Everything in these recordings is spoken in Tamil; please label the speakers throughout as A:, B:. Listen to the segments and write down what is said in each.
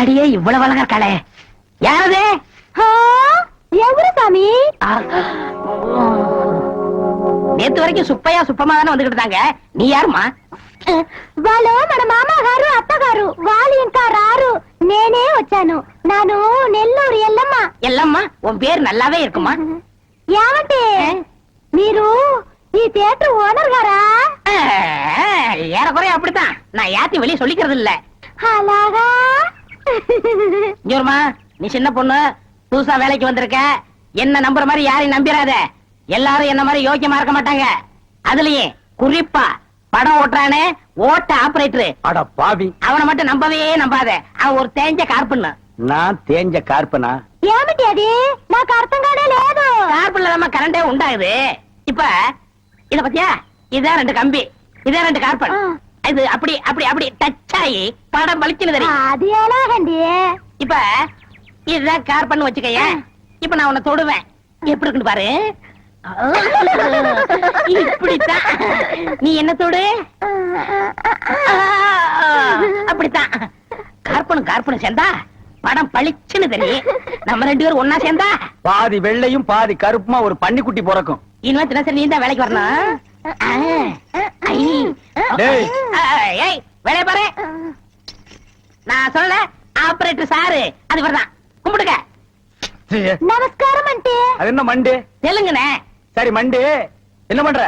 A: பின்னாடியே இவ்வளவு அழகா இருக்காளே யாரது
B: எவரு சாமி
A: நேத்து வரைக்கும் சுப்பையா சுப்பமா தானே வந்துகிட்டு இருந்தாங்க நீ யாருமா
B: వాళ్ళు మన మామగారు అత్తగారు వాళ్ళు ఇంకా రారు నేనే వచ్చాను నాను నెల్లూరు ఎల్లమ్మ
A: எல்லாம்மா உன் பேர் நல்லாவே இருக்குமா
B: ఏమంటే మీరు ఈ థియేటర్ ఓనర్ గారా
A: ஏறக்குறைய அப்படித்தான் நான் யாத்தையும் வெளியே சொல்லிக்கிறது இல்ல
B: అలాగా
A: இங்கம்மா நீ சின்ன பொண்ணு புதுசா வேலைக்கு வந்திருக்க. என்ன நம்புற மாதிரி யாரையும் நம்பிராத. எல்லாரும் என்ன மாதிரி யோக்கியமா இருக்க மாட்டாங்க. அதுலயே குறிப்பா படம் ஓட்டுறானே ஓட்ட ஆபரேட்டரு
C: அட பாவி.
A: அவனை மட்டும் நம்பவே நம்பாத. அவன் ஒரு தேஞ்ச கார்பண்ணு.
C: நான் தேஞ்ச
B: கார்பனா ஏமிட்டி அது? நான் கார்பங்காடே லேது
A: கார்பன்ல நம்ம கரண்டே உண்டாகுது. இப்ப இத பத்தியா? இதான் ரெண்டு கம்பி. இதான் ரெண்டு கார்பன். அது அப்படி அப்படி அப்படி டச் ஆகி படம்
B: வலிக்கிறது அது
A: இப்ப இதுதான் கார் பண்ணு வச்சுக்கய. இப்ப நான் உன்னை தொடுவேன். எப்படி இருக்குன்னு பாரு. இப்படித்தான். நீ என்ன தொடு? அப்படித்தான். கார்பனும் கார்பனும் சேர்ந்தா படம் பளிச்சுன்னு தெரியும். நம்ம ரெண்டு பேரும் ஒன்னா சேர்ந்தா
C: பாதி வெள்ளையும் பாதி கருப்புமா ஒரு பன்னிக்குட்டி பிறக்கும்.
A: இனிமே தினசரி நீ தான் வேலைக்கு வரணும். வேலைய நான் சொல்ல ஆபரேட்டர் சாரு. அது கும்பிடுங்க.
C: நமஸ்காரம் மண்டே? சரி மண்டே. என்ன பண்ற?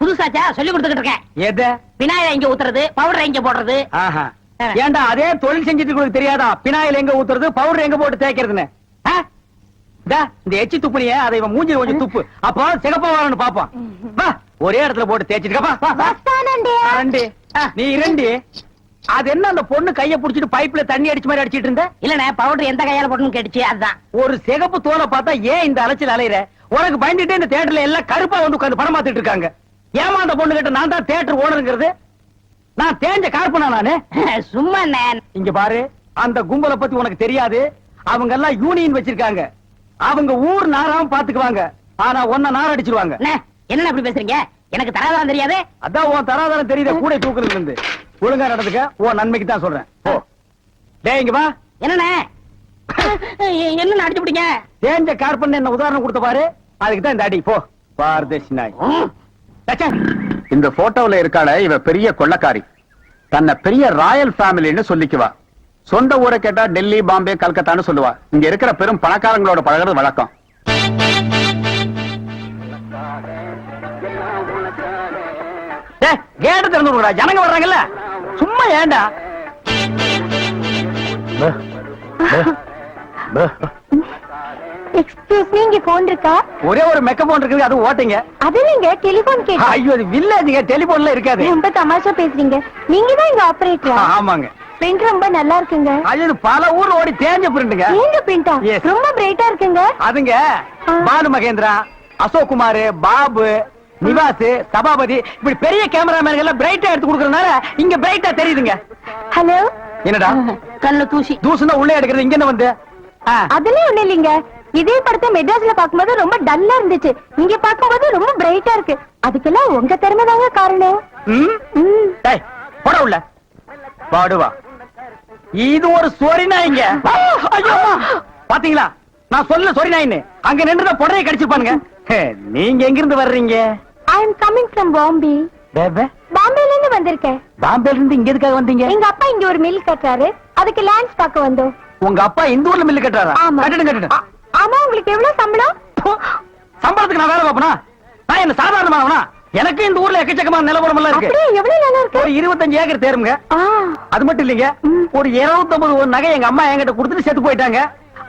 A: புதுசாச்சா சொல்லி கொடுத்துக்கிட்டு இருக்கேன்.
C: எது?
A: பினாயில எங்க ஊத்துறது பவுடர் எங்க போடுறது?
C: ஏண்டா அதே தொழில் செஞ்சுட்டு தெரியாதா? பினாயில் எங்க ஊத்துறது பவுடர் எங்க போட்டு தேய்க்கிறதுன்னு? இந்த எச்சி துப்புனிய அதை இவன் கொஞ்சம் துப்பு. அப்போ சிகப்பா வரணும் பாப்பான் ஒரே இடத்துல போட்டு தேய்ச்சிட்டு நீ இரண்டு. அது என்ன அந்த பொண்ணு கைய புடிச்சிட்டு பைப்ல தண்ணி அடிச்ச மாதிரி அடிச்சிட்டு இருந்த?
A: இல்லண்ணே பவுடர் எந்த கையால போட்டுன்னு கேட்டுச்சு அதுதான்
C: ஒரு சிகப்பு தோலை பார்த்தா ஏன் இந்த அலைச்சல் அலையிற? உனக்கு பயந்துட்டு இந்த தேட்டர்ல எல்லாம் கருப்பா வந்து உட்காந்து படம் பார்த்துட்டு இருக்காங்க. ஏமா அந்த பொண்ணு கிட்ட நான் தேட்டர் ஓனருங்கிறது? நான் தேஞ்ச கார்பனா நானு?
A: சும்மா
C: இங்க பாரு அந்த கும்பலை பத்தி உனக்கு தெரியாது. அவங்க எல்லாம் யூனியன் வச்சிருக்காங்க. அவங்க ஊர் நாராம பாத்துக்குவாங்க. ஆனா ஒன்ன நார் அடிச்சிருவாங்க
A: அண்ணே, என்ன அப்படி பேசுறீங்க? எனக்கு தராதான் தெரியாது?
C: அதான் உன் தராதரம் தெரியுத கூட தூக்குறதுல இருந்து ஒழுங்கா நடந்துக்க உன் நன்மைக்கு தான் சொல்றேன். போ. டேய் இங்க வா.
A: என்னண்ணே? என்ன அடிச்சு பிடிங்க?
C: தேஞ்ச கார்பன் என்ன உதாரணம் கொடுத்த பாரு. அதுக்கு தான் இந்த அடி. போ. பாரதேசி நாய். தச்சா.
D: இந்த போட்டோல இருக்காள இவ பெரிய கொள்ளக்காரி. தன்னை பெரிய ராயல் ஃபேமிலின்னு சொல்லிக்குவா. சொந்த ஊரை கேட்டா டெல்லி பாம்பே கல்கத்தான்னு சொல்லுவா. இங்க இருக்கிற பெரும் பணக்காரங்களோட பழகுறது வழக்கம்.
C: கேட்டு திறந்து விடுடா ஜனங்க வர்றாங்கல்ல. சும்மா ஏன்டா?
B: எக்ஸ்கியூஸ் மீ இங்க போன் இருக்கா?
C: ஒரே ஒரு மெக்க போன் இருக்குது அது ஓட்டுங்க.
B: அது நீங்க டெலிபோன் கேட்டா?
C: ஐயோ அது வில்லேஜுங்க டெலிபோன்ல இருக்காது.
B: ரொம்ப தமாஷா பேசுறீங்க. நீங்க தான் இங்க ஆபரேட்டரா
C: ஆமாங்க.
B: பிரிண்ட் ரொம்ப நல்லா இருக்குங்க.
C: அது பல ஊர் ஓடி தேஞ்ச பிரிண்டுங்க
B: ஏங்க பிரிண்டா. ரொம்ப பிரைட்டா இருக்குங்க.
C: அதுங்க. பாலு மகேந்திரா அசோக் குமார் பாபு நிவாஸ் சபாபதி இப்படி பெரிய கேமராமேன் எல்லாம் பிரைட்டா எடுத்து கொடுக்கறதுனால இங்க பிரைட்டா தெரியுதுங்க.
B: ஹலோ?
C: என்னடா?
A: கல்லு தூசி.
C: தூசுனா உள்ளே எடுக்கிறது இங்க என்ன வந்து? ஆ.
B: அதெல்லாம் ஒண்ணு இல்லைங்க. இதே படத்தை மெட்ராஸ்ல பாக்கும்போது ரொம்ப டல்லா இருந்துச்சு. இங்க பாக்கும்போது ரொம்ப பிரைட்டா இருக்கு. அதுக்கெல்லாம் உங்க திறமை தாங்க காரணம்
C: போடா உள்ள. பாடுவா. இது ஒரு சொரி நாய்ங்க. ஐயோ, அம்மா. பாத்தீங்களா? நான் சொல்ல சொரி நாயின்னு. அங்க நின்று புடவைய கடிச்சிருப்பானுங்க. ஹே, நீங்க எங்க இருந்து வர்றீங்க
B: I am coming from
C: Bombay
B: பாம்பேல இருந்து வந்திருக்கேன்.
C: பாம்பேல இருந்து இங்க எதுக்காக வந்தீங்க?
B: எங்க அப்பா இங்க ஒரு மில் கட்டுறாரு. அதுக்கு லேண்ட்ஸ் பார்க்க வந்தோம்.
C: உங்க அப்பா இந்த ஊர்ல மில்லு கட்டுறாரா? கட்டிடும்
B: ஆ- ஆமா உங்களுக்கு எவ்வளவு சம்பளம்?
C: சம்பளத்துக்கு நான் வேலை பார்ப்பனா? நான் என்ன சாதாரணமானவனா? எனக்கு இந்த ஊர்ல எக்கச்சக்கமான நிலவரம் எல்லாம் இருக்கு? ஒரு இருபத்தஞ்சு ஏக்கர் தேருங்க. அது மட்டும் இல்லைங்க ஒரு இருபத்தொன்பது ஒரு நகை எங்க அம்மா என்கிட்ட கொடுத்துட்டு செத்து போயிட்டாங்க.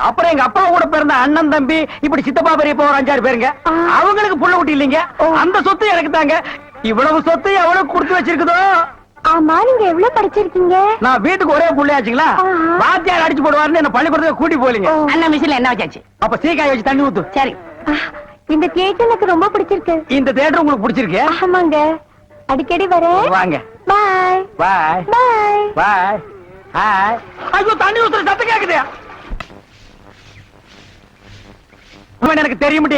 C: அப்புறம் எங்க அப்பா கூட பிறந்த அண்ணன் தம்பி இப்படி சித்தப்பா பெரியப்பா ஒரு அஞ்சாறு பேருங்க. அவங்களுக்கு புள்ள குட்டி இல்லைங்க. அந்த சொத்து எனக்கு தாங்க. இவ்வளவு சொத்து எவ்வளவு கொடுத்து வச்சிருக்குதோ?
B: ஆமா நீங்க எவ்வளவு படிச்சிருக்கீங்க?
C: நான் வீட்டுக்கு ஒரே புள்ளையாச்சுங்களா. வாத்தியார் அடிச்சு போடுவாருன்னு என்ன பள்ளிக்கூடத்துக்கு கூட்டி போலீங்க
B: ஓ.
A: அண்ணன் மிஷின்ல என்ன வச்சாச்சு?
C: அப்ப சீக்காய வச்சு தண்ணி ஊத்து.
A: சரி.
B: இந்த தியேட்டர் எனக்கு ரொம்ப பிடிச்சிருக்கு.
C: இந்த தேட்டர் உங்களுக்கு பிடிச்சிருக்கு?
B: ஆமாங்க. அடிக்கடி வரேன்.
C: வாங்க.
B: பாய்
C: பாய்
B: பாய்
C: பாய் ஹாய் ஐயோ தண்ணி ஊத்துற சத்தம் கேக்குது. எனக்கு தெரியும்டி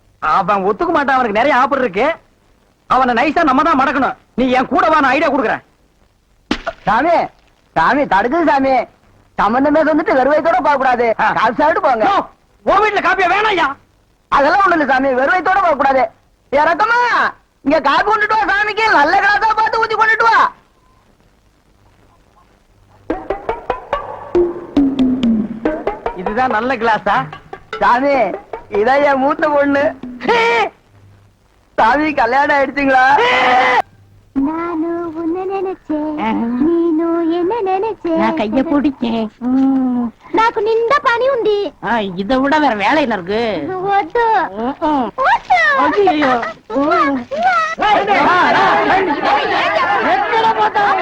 C: அவன் ஒத்துக்க மாட்டான் அவனுக்கு நிறைய ஆஃபர் இருக்கு. அவனை நைஸா நம்ம தான் மடக்கணும். நீ என் கூட வா நான் ஐடியா கொடுக்குறேன்.
E: சாமி சாமி தடுக்குது சாமி. சம்பந்தமே வந்துட்டு வெறுவைத்தோட போக கூடாது. காசு சாப்பிட்டு போங்க.
C: உன் வீட்டுல காப்பியா வேணாம் ஐயா.
E: அதெல்லாம் ஒண்ணு இல்ல சாமி வெறுவைத்தோட போக கூடாது இறக்கமா இங்க காப்பி கொண்டுட்டு வா சாமிக்கு. நல்ல கிளாஸா பார்த்து ஊத்தி கொண்டுட்டு வா.
C: இதுதான் நல்ல கிளாஸா
E: சாமி இதான் என் மூத்த பொண்ணு. சாமி கல்யாணம் ஆயிடுச்சுங்களா
B: நானும் உன்ன நினைச்சேன் நீனும் என்ன நினைச்சேன்
A: நான் கைய பிடிச்சேன்
B: నాకు నిండా పని ఉంది
A: ఇద కూడా వేరే వేళ ఇనర్కు
B: వద్దు
A: అయ్యో
B: ఎక్కడ
A: పోతావు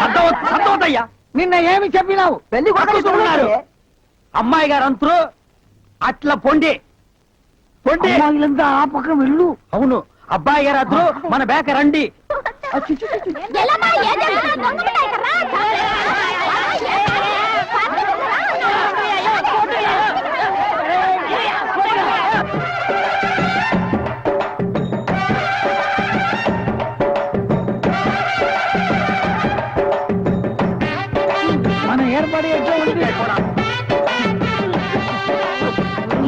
C: సంతోష్ సంతోష్ అయ్యా నిన్న ఏమి చెప్పినావు
E: పెళ్లి కొడుకు
C: అమ్మాయి గారు అంతరు అట్లా పొండి. పొండి. ఆ పక్కన వెళ్ళు. అవును అబ్బాయి గారు అందరూ మన బేక రండి. మన ఏర్పడి ఎట్లా
A: ఉంటుంది?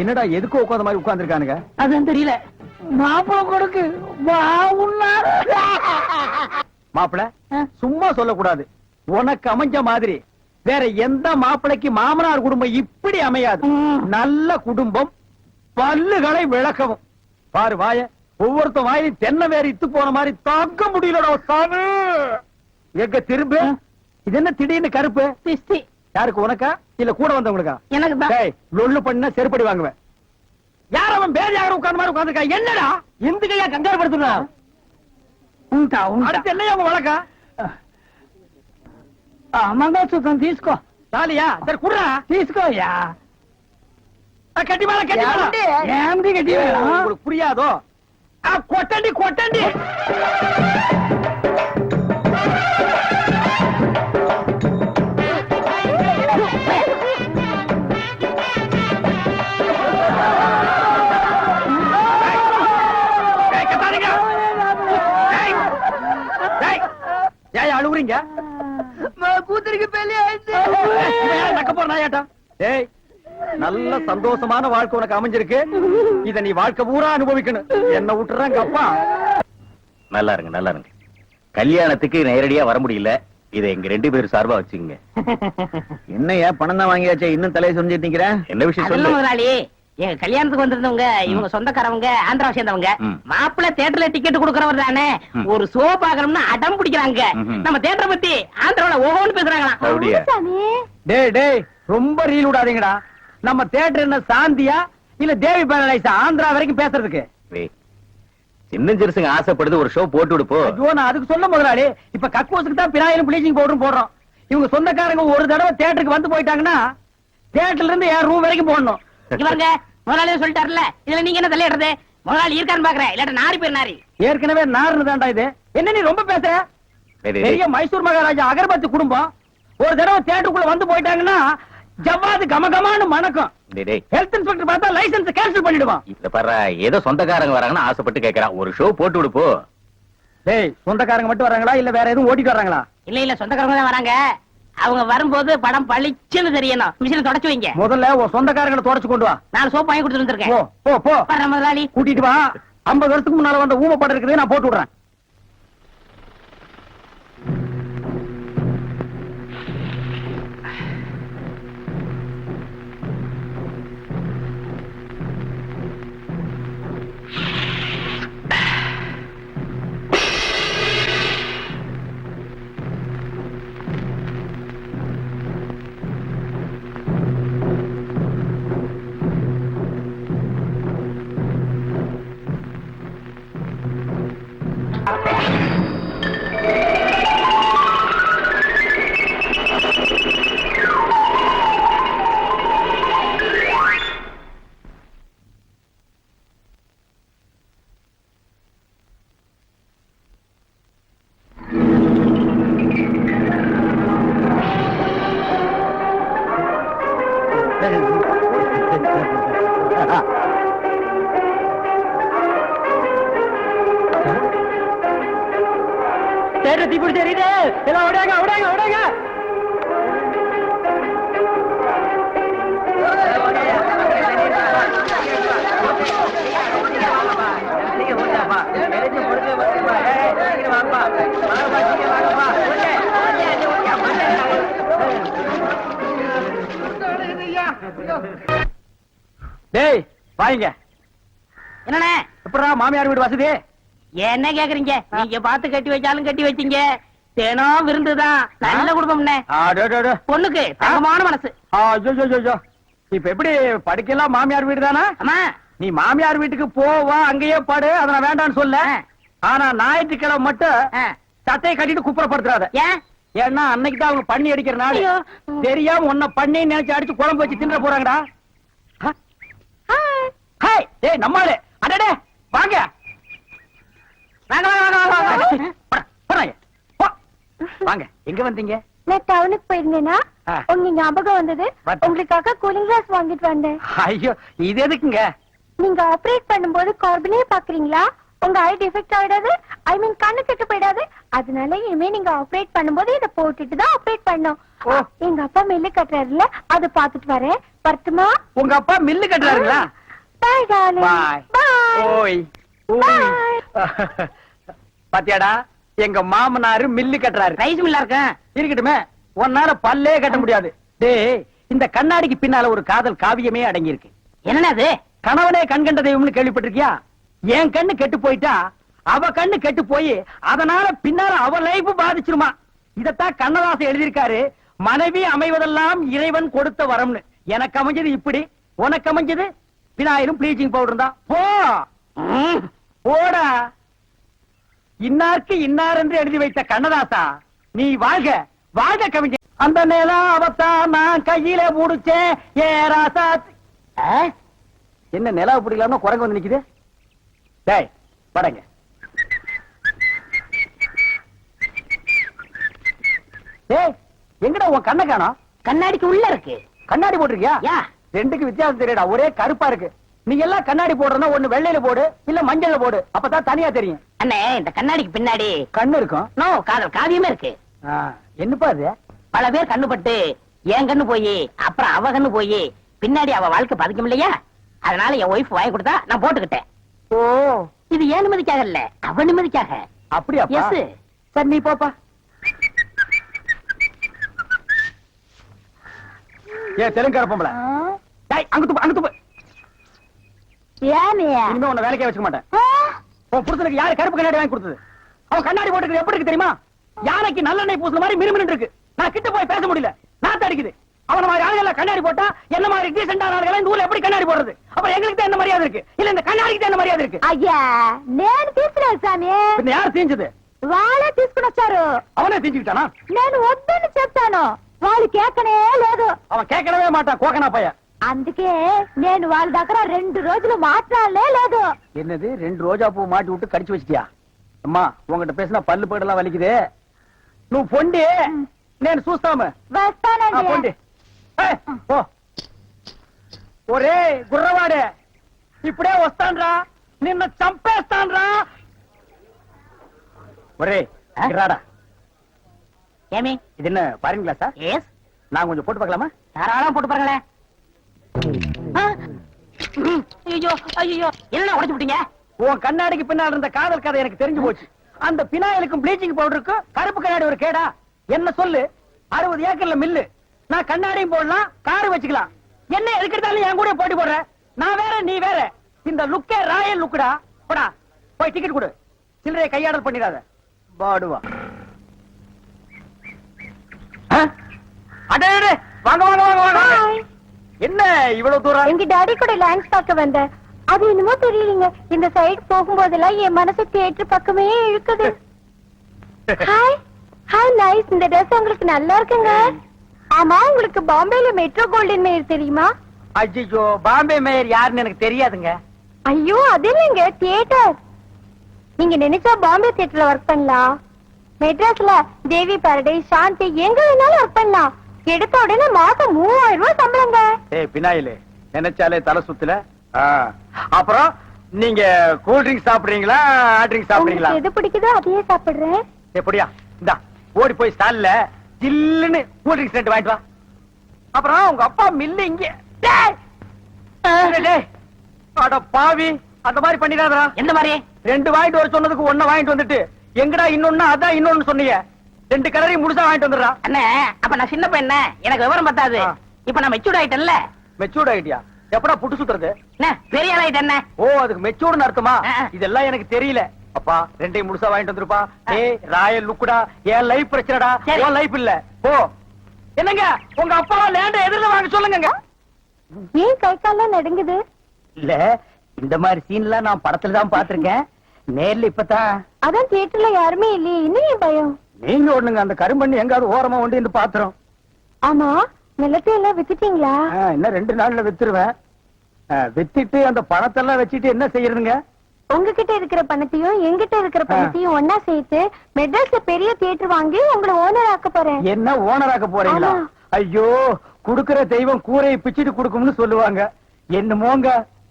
C: என்னடா எதுக்கு உட்காந்த மாதிரி உட்கார்ந்துருக்கானுங்க?
A: அதுவும் தெரியல. மாப்பிள கொடுக்கு.
C: மாப்பிள சும்மா சொல்லக்கூடாது. உனக்கு அமைஞ்ச மாதிரி. வேற எந்த மாப்பிளைக்கு மாமனார் குடும்பம் இப்படி அமையாது. நல்ல குடும்பம் பல்லுகளை விளக்கவும். பாரு வாய ஒவ்வொருத்த வாயிலும் தென்னை வேற இத்து போன மாதிரி தாக்க முடியலடா சாமி எங்க திரும்ப? இது என்ன திடீர்னு கருப்பு? யாருக்கு உனக்கா? இல்ல கூட வந்தவங்களுக்கா
A: எனக்கு தான்
C: டேய் லொல்லு பண்ண செருப்படி வாங்குவேன் யார் அவன் பேர் யாரும் உட்கார்ந்த மாதிரி உட்கார்ந்துருக்கா என்னடா எந்த கையா கங்காரு படுத்துனா
A: ఉంటా ఉంటా
C: அடுத்து என்னையா உங்க வழக்கா
A: మంగళసూత్రం తీసుకో
C: தாலியா சரி குடுறா
A: తీసుకోయ్యా
C: கட்டி மேல கட்டி மேல
E: ஏன்டி?
A: ఏమిటి గట్టి
C: உங்களுக்கு புரியாதோ ஆ,
E: பெரிய
C: போற? ஏய் நல்ல சந்தோஷமான வாழ்க்கை உனக்கு அமைஞ்சிருக்கு. இத நீ வாழ்க்கை பூரா அனுபவிக்கணும். என்ன விட்டுறாங்க அப்பா.
F: நல்லா இருங்க நல்லா இருங்க. கல்யாணத்துக்கு நேரடியா வர முடியல. இதை எங்க ரெண்டு பேரும் சார்பா வச்சுங்க
C: என்னையா பணம் தான் வாங்கியாச்சே? இன்னும் தலையை சொரிஞ்சிட்டு நிக்கிறேன்?
F: என்ன விஷயம்
A: அதெல்லாம்
F: சொல்லு.
A: முதலாளி. எங்க கல்யாணத்துக்கு வந்திருந்தவங்க இவங்க சொந்தக்காரவங்க ஆந்திரா சேர்ந்தவங்க. மாப்பிள்ளை தேட்டர்ல டிக்கெட் கொடுக்கறவர் தானே. ஒரு ஷோ பாக்கணும்னு அடம் பிடிக்கிறாங்க. நம்ம தேட்டரை பத்தி ஆந்திராவுல ஒவ்வொன்னு பேசுறாங்களாம்.
C: டேய் டேய் ரொம்ப ரீல் விடாதீங்கடா. நம்ம தியேட்டர் என்ன சாந்தியா இல்ல தேவி பேரலைஸா ஆந்திரா வரைக்கும் பேசுறதுக்கு.
F: சின்ன சிறுசுங்க ஆசைப்படுது ஒரு ஷோ போட்டு விடு போ.
C: ஐயோ நான் அதுக்கு சொல்ல முதலாளி இப்ப கக்கூசுக்கு தான் பினாயிலும் ப்ளீச்சிங் பவுடரும் போடுறோம். இவங்க சொந்தக்காரங்க ஒரு தடவை தியேட்டருக்கு வந்து போயிட்டாங்கன்னா தியேட்டர்ல இருந்து என் ரூம் வரைக்கும் போடணும்.
A: இவங்க முதலாளி சொல்லிட்டாருல இதுல நீங்க என்ன தலையிடுறது? முதலாளி இருக்கான்னு பாக்குறேன். இல்லாட்ட நாரி பேர் நாரி.
C: ஏற்கனவே நார்னு தான்டா இது. என்ன நீ ரொம்ப பேசுற? பெரிய. மைசூர் மகாராஜா அகர்பத்தி குடும்பம் ஒரு தடவை தியேட்டருக்குள்ள வந்து போயிட்டாங்கன்னா ஜவ்வாது கமகமான்னு மணக்கும்.
F: டேய், டேய்.
C: ஹெல்த் இன்ஸ்பெக்டர் பார்த்தா லைசென்ஸ் கேன்சல் பண்ணிடுவான்.
F: இத பாரு ஏதோ சொந்தக்காரங்க வராங்கன்னு ஆசைப்பட்டு கேக்குறான். ஒரு ஷோ போட்டு விடு போ.
C: டேய் சொந்தக்காரங்க மட்டும் வராங்களா? இல்ல வேற எதுவும் ஓட்டிட்டு வராங்களா?
A: இல்ல இல்ல சொந்தக்காரங்க தான் வராங்க. அவங்க வரும்போது படம் பளிச்சுன்னு தெரியணும். மிஷின் தொடச்சு வைங்க.
C: முதல்ல உன் சொந்தக்காரங்களை தொடச்சு கொண்டு வா.
A: நாலு சோப்பு வாங்கி கொடுத்துட்டு வந்திருக்கேன்.
C: போ போ
A: முதலாளி.
C: கூட்டிட்டு வா. 50 வருஷத்துக்கு முன்னால வந்த ஊம படம் இருக்குது நான் போட்டு விடுறேன். டேய் வாங்க.
A: என்னண்ணே?
C: எப்படா மாமியார் வீடு வசதி?
A: என்ன கேக்குறீங்க? நீங்க பார்த்து கட்டி வச்சாலும் கட்டி வச்சீங்க. தினம் விருந்துதான் நல்ல
C: ஆடோடோடோ.
A: பொண்ணுக்கு தங்கமான மனசு.
C: இப்ப எப்படி படிக்கலாம் மாமியார் வீடு தானா? நீ மாமியார் வீட்டுக்கு போவா அங்கேயே பாடு. அதை நான் வேண்டாம்னு சொல்ல. ஆனா ஞாயிற்றுக்கிழமை மட்டும். சட்டையை கட்டிட்டு குப்புறப்படுத்துறாத
A: ஏன்?
C: ஏன்னா அன்னைக்கு தான் அவங்க பண்ணி அடிக்கிற நாள். தெரியாம உன்னை பண்ணி நினைச்சு அடிச்சு குழம்பு வச்சு தின்ற போறாங்கடா? ஹேய், ஏய் நம்மாளு. அடடே வாங்க.
A: வாங்க வாங்க வாங்க வாங்க
C: எங்க வந்தீங்க?
B: நான் டவுனுக்கு போயிருந்தேனா. உங்க ஞாபகம் வந்தது?
C: வந்து.
B: உங்களுக்காக கூலிங் கிளாஸ் வாங்கிட்டு வந்தேன்.
C: ஐயோ இது எதுக்குங்க?
B: நீங்க ஆபரேட் பண்ணும்போது கார்பனே பாக்குறீங்களா? உங்க ஐ டிஃபெக்ட் ஆயிடாது? ஐ மீன் கண்ணு கெட்டு போயிடாது. அதனால இனிமே நீங்க ஆபரேட் பண்ணும்போது இத போட்டுட்டு தான் ஆபரேட் பண்ணும்
C: ஓ.
B: எங்க அப்பா மில்லு கட்டுறாருல அத பாத்துட்டு வரேன். பத்துமா
C: உங்க அப்பா மில்லு கட்டுறாருங்களா?
B: பாய் டார்லிங்
C: பாய்
B: பாய்
C: ஓய். ஓய். பாத்தியாடா எங்க மாமனாரு மில்லு கட்டுறாரு.
A: ரைஸ் மில்லா இருக்கேன்
C: இருக்கட்டுமே உன்னால பல்லே கட்ட முடியாது. டேய் இந்த கண்ணாடிக்கு பின்னால ஒரு காதல் காவியமே அடங்கி இருக்கு
A: என்னண்ணே அது
C: கணவனே கண் கண்ட தெய்வம்னு கேள்விப்பட்டிருக்கியா? என் கண்ணு கெட்டு போயிட்டா அவ கண்ணு கெட்டு போய் அதனால பின்னால அவ லைஃப் பாதிச்சிருமா? இதத்தான் கண்ணதாசன் எழுதியிருக்காரு மனைவி அமைவதெல்லாம் இறைவன் கொடுத்த வரம்னு. எனக்கு அமைஞ்சது இப்படி. உனக்கு அமைஞ்சது? பினாயிலும் ப்ளீச்சிங் பவுடர் தான். போ. போடா. இன்னார்க்கு இன்னார் என்று எழுதி வைத்த கண்ணதாசா நீ வாழ்க. வாழ்க கவிஞர் அந்த நிலம் அவத்தான் நான் கையில முடிச்சேன் ஏ ராசா? என்ன நிலவு பிடிக்கலாம்னு குரங்கு வந்து நிக்குது? டேய் படங்க டேய் எங்கடா உன் கண்ணை காணோம்?
A: கண்ணாடிக்கு உள்ள இருக்கு.
C: கண்ணாடி போட்டிருக்கியா? ரெண்டுக்கு வித்தியாசம் தெரியடா ஒரே கருப்பா இருக்கு. நீங்க எல்லாம் கண்ணாடி போடுறதா ஒண்ணு வெள்ளையில போடு இல்ல மஞ்சள்ல போடு. அப்பதான் தனியா தெரியும்.
A: அண்ணே இந்த கண்ணாடிக்கு பின்னாடி
C: கண்ணு இருக்கும்.
A: நோ காதல் காவியமே இருக்கு.
C: என்னப்பா அது?
A: பல பேர் கண்ணு பட்டு என் கண்ணு போய் அப்புறம் அவ கண்ணு போய் பின்னாடி அவ வாழ்க்கை பதிக்கும் இல்லையா? அதனால என் ஒய்ஃப் வாங்கி கொடுத்தா நான் போட்டுக்கிட்டேன்.
C: ஓ.
A: இது ஏன் நிம்மதிக்காக இல்ல? அவ நிம்மதிக்காக.
C: அப்படியா
A: Yes.
C: சரி நீ போப்பா. ஏ தெலுங்கு பொம்பளை டேய் அங்க துப்பு அங்க துப்பு
B: ஏனே
C: இனிமே உன்னை வேலைக்கே வச்சுக்க மாட்டேன் உன் புருஷனுக்கு யாரு கருப்பு கண்ணாடி வாங்கி கொடுத்தது அவன் கண்ணாடி போட்டுக்கிறது எப்படி இருக்கு தெரியுமா யானைக்கு நல்லெண்ணெய் பூசுன மாதிரி மிருமின்னு இருக்கு நான் கிட்ட போய் பேச முடியல நாத்து அடிக்குது அவன மாதிரி ஆளுகளை கண்ணாடி போட்டா என்ன மாதிரி டீசென்டா ஆளுகளை இந்த ஊர்ல எப்படி கண்ணாடி போடுறது அப்புறம் எங்களுக்கு தான் என்ன மரியாதை இருக்கு இல்ல இந்த கண்ணாடிக்கு தான் என்ன மரியாதை இருக்கு
B: అయ్యా నేను తీసుకున్నాను సామి
C: பின்ன யார் தீஞ்சது
B: వాళ్ళే తీసుకుని వచ్చారు
C: அவனே தீஞ்சுக்கிட்டானா
B: నేను వద్దని చెప్తాను వాళ్ళు కేకనే లేదు
C: அவன் கேட்கவே மாட்டான் கோகனா பையன்
B: అందుకే నేను వాళ్ళ దగ్గర రెండు రోజులు మాట్లాడలే లేదు
C: என்னது ரெண்டு ரோஜா பூ மாட்டி விட்டு கடிச்சு வச்சிட்டியா அம்மா உங்ககிட்ட பேசினா பல்லு போயிடலாம் வலிக்குது నువ్వు పొండి నేను చూస్తాము ఆ,
B: వస్తానండి
C: పొండి ఏయ్, పో ఒరే గుర్రవాడే ఇప్పుడే వస్తాన్రా నిన్ను చంపేస్తాన్రా ఒరే రాడా
A: ஏமி
C: இது என்ன பாருங்க கிளாஸா
A: எஸ்
C: நான் கொஞ்சம் போட்டு பார்க்கலாமா?
A: தாராளம் போட்டு பாருங்களேன் ஐயோ ஐயோ என்ன உடைச்சு விட்டீங்க?
C: உன் கண்ணாடிக்கு பின்னால் இருந்த காதல் கதை எனக்கு தெரிஞ்சு போச்சு. அந்த பினாயிலுக்கும் ப்ளீச்சிங் பவுடருக்கும் கருப்பு கண்ணாடி ஒரு கேடா. என்ன சொல்லு? அறுபது ஏக்கர்ல மில்லு. நான் கண்ணாடியும் போடலாம் காரு வச்சுக்கலாம். என்ன எதுக்கெடுத்தாலும் என் கூட போட்டி போடுற. நான் வேற நீ வேற. இந்த லுக்கே ராயல் லுக்குடா போடா போய் டிக்கெட் கொடு. சில்லறைய கையாடல் பண்ணிடாத. பாடுவா அடே, அடே, வாங்க வாங்க வாங்க வாங்க.
B: Hi.
C: என்ன இவ்வளவு தூரம்?
B: எங்க டாடி கூட லேண்ட்ஸ் பார்க்க வந்தேன் அது என்னமோ தெரியலீங்க. இந்த சைடு போகும்போதெல்லாம் என் மனசு தியேட்டர் பக்கமே இழுக்குது. ஹாய் ஹாய் நைஸ் இந்த ட்ரெஸ் உங்களுக்கு நல்லா இருக்குங்க. ஆமா உங்களுக்கு பாம்பேல மெட்ரோ கோல்டன் மேயர் தெரியுமா?
C: அஜிஜோ பாம்பே மேயர் யாருன்னு எனக்கு தெரியாதுங்க.
B: ஐயோ அது இல்லைங்க தியேட்டர் நீங்க நினைச்சா பாம்பே தியேட்டர்ல ஒர்க் பண்ணலாம். மெட்ராஸ்ல தேவி பாரடைஸ் சாந்தி எங்க வேணாலும் ஒர்க் பண்ணலாம். எடுத்த உடனே மாசம் மூவாயிரம் ரூபாய் சம்பளங்க.
C: ஏய் பினாயிலு நினைச்சாலே தலை சுத்துல. அப்புறம் நீங்க கூல் ட்ரிங்க் சாப்பிடுறீங்களா ஹாட் ட்ரிங்க் சாப்பிடுறீங்களா?
B: எது பிடிக்குதோ அதையே சாப்பிடுறேன்.
C: எப்படியா இந்தா ஓடி போய் ஸ்டால்ல ஜில்லுன்னு கூல் ட்ரிங்க்ஸ் ரெண்டு வாங்கிட்டு வா. அப்புறம் உங்க அப்பா மில்லு இங்க. அட பாவி அந்த மாதிரி பண்ணிடாதடா.
A: எந்த மாதிரி?
C: ரெண்டு வாங்கிட்டு வர சொன்னதுக்கு ஒண்ண வாங்கிட்டு வந்துட்டு எங்கடா இன்னொன்னு அதான் இன்னொன்னு சொன்னீங்க. ரெண்டு கலரையும் முழுசா வாங்கிட்டு வந்துடுறா.
A: அண்ணே அப்ப நான் சின்ன பையன் எனக்கு விவரம் பத்தாது. இப்ப நான் மெச்சூர்ட் ஆயிட்டேன்ல.
C: மெச்சூர்ட் ஆயிட்டியா? எப்படா புட்டு சுத்துறது?
A: என்ன பெரிய ஆள் ஆயிட்டேன்
C: ஓ அதுக்கு மெச்சூர்னு அர்த்தமா. இதெல்லாம் எனக்கு தெரியல. அப்பா ரெண்டையும் முழுசா வாங்கிட்டு வந்துருப்பா. ஏய் ராயல் லுக்குடா. என் லைஃப் பிரச்சனைடா. உன் லைஃப் இல்ல. போ. என்னங்க? உங்க அப்பாவை லேண்ட எதிரில வாங்க சொல்லுங்க
B: ஏன் கை கால்லாம் நடுங்குது?
C: இல்ல இந்த மாதிரி சீன்லாம் நான் படத்துல தான் பாத்திருக்கேன் நேர்ல இப்பதான்
B: அதான் தியேட்டர்ல யாருமே இல்லையே. இன்னும் ஏன் பயம்?
C: நீங்க ஒண்ணுங்க அந்த கரும்பண்ணி எங்காவது ஓரமா கொண்டு இந்த பாத்திரம்.
B: ஆமா நிலத்தை எல்லாம் வித்துட்டீங்களா?
C: இன்னும் ரெண்டு நாள்ல வித்துருவேன். வித்துட்டு அந்த பணத்தெல்லாம் வச்சுட்டு என்ன செய்யறதுங்க?
B: உங்ககிட்ட இருக்கிற பணத்தையும் எங்கிட்ட இருக்கிற பணத்தையும் ஒன்னா சேர்த்து மெட்ராஸ்ல பெரிய தியேட்டர் வாங்கி உங்களை ஓனர் ஆக்க போறேன்.
C: என்ன ஓனராக்க போறீங்களா?
B: ஆமா.
C: ஐயோ குடுக்கிற தெய்வம் கூரையை பிச்சுட்டு கொடுக்கும்னு சொல்லுவாங்க. என்னமோங்க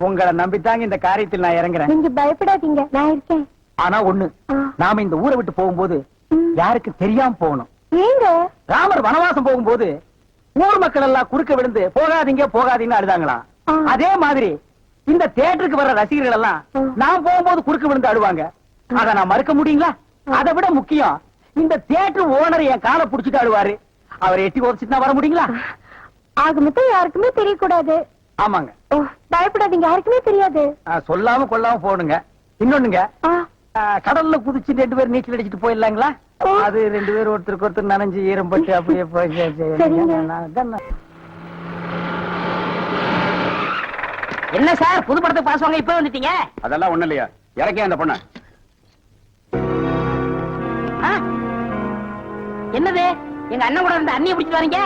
C: உங்களை நம்பித்தாங்க இந்த காரியத்தில் நான் இறங்குறேன்.
B: நீங்க பயப்படாதீங்க நான் இருக்கேன்.
C: ஆனா ஒண்ணு. நாம இந்த ஊரை விட்டு போகும்போது. யாருக்கு தெரியாம போகணும்.
B: ஏங்க?
C: ராமர் வனவாசம் போகும்போது ஊர் மக்கள் எல்லாம் குறுக்க விழுந்து போகாதீங்க போகாதீங்கன்னு அழுதாங்களாம். அதே மாதிரி இந்த தியேட்டருக்கு வர்ற ரசிகர்கள் எல்லாம். நான் போகும்போது குறுக்க விழுந்து அழுவாங்க. அத நான் மறுக்க முடியுங்களா? அதை விட முக்கியம் இந்த தியேட்டர் ஓனர் என் காலை புடிச்சிட்டு அழுவாரு. அவரை எட்டி உதச்சிட்டு வர முடியுங்களா?
B: ஆக மொத்தம் யாருக்குமே தெரியக்கூடாது.
C: ஆமாங்க.
B: பயப்படாதீங்க யாருக்குமே தெரியாது.
C: சொல்லாம கொள்ளாம போகணுங்க. இன்னொன்னுங்க கடல்ல குதிச்சு ரெண்டு பேரும் நீச்சல் அடிச்சிட்டு போயிடலாங்களா. அது ரெண்டு பேரும் ஒருத்தருக்கு ஒருத்தர் நனைஞ்சு ஈரம் பட்டு அப்படியே
A: என்ன சார் புது படத்துக்கு பாஸ் வாங்க இப்ப வந்துட்டீங்க?
D: அதெல்லாம் ஒண்ணு இல்லையா? இறக்கே அந்த பொண்ண?
A: ஆ? என்னது? எங்க அண்ணன் கூட இருந்த அண்ணியை பிடிச்சிட்டு வரீங்க?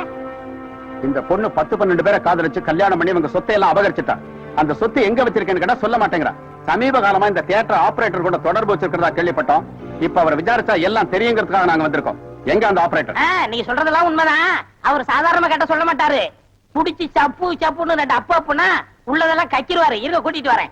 D: இந்த பொண்ணு பத்து பன்னெண்டு பேரை காதலிச்சு கல்யாணம் பண்ணி இவங்க சொத்தை எல்லாம் அபகரிச்சுட்டா. அந்த சொத்து எங்க வச்சிருக்கேன்னு கேட்டா சொல்ல மாட்டேங்கிறா. சமீப காலமா இந்த தியேட்டர் ஆபரேட்டர் கூட தொடர்பு வச்சிருக்கிறதா கேள்விப்பட்டோம். இப்ப அவர் விசாரிச்சா எல்லாம் தெரியுங்கிறதுக்காக நாங்க வந்திருக்கோம். எங்க அந்த ஆபரேட்டர்
A: ஆ, நீங்க சொல்றதெல்லாம் உண்மைதான். அவர் சாதாரணமா கேட்ட சொல்ல மாட்டாரு. புடிச்சு சப்பு சப்புன்னு ரெண்டு அப்பா அப்புனா உள்ளதெல்லாம் கக்கிடுவாரு இருக்க கூட்டிட்டு வரேன்.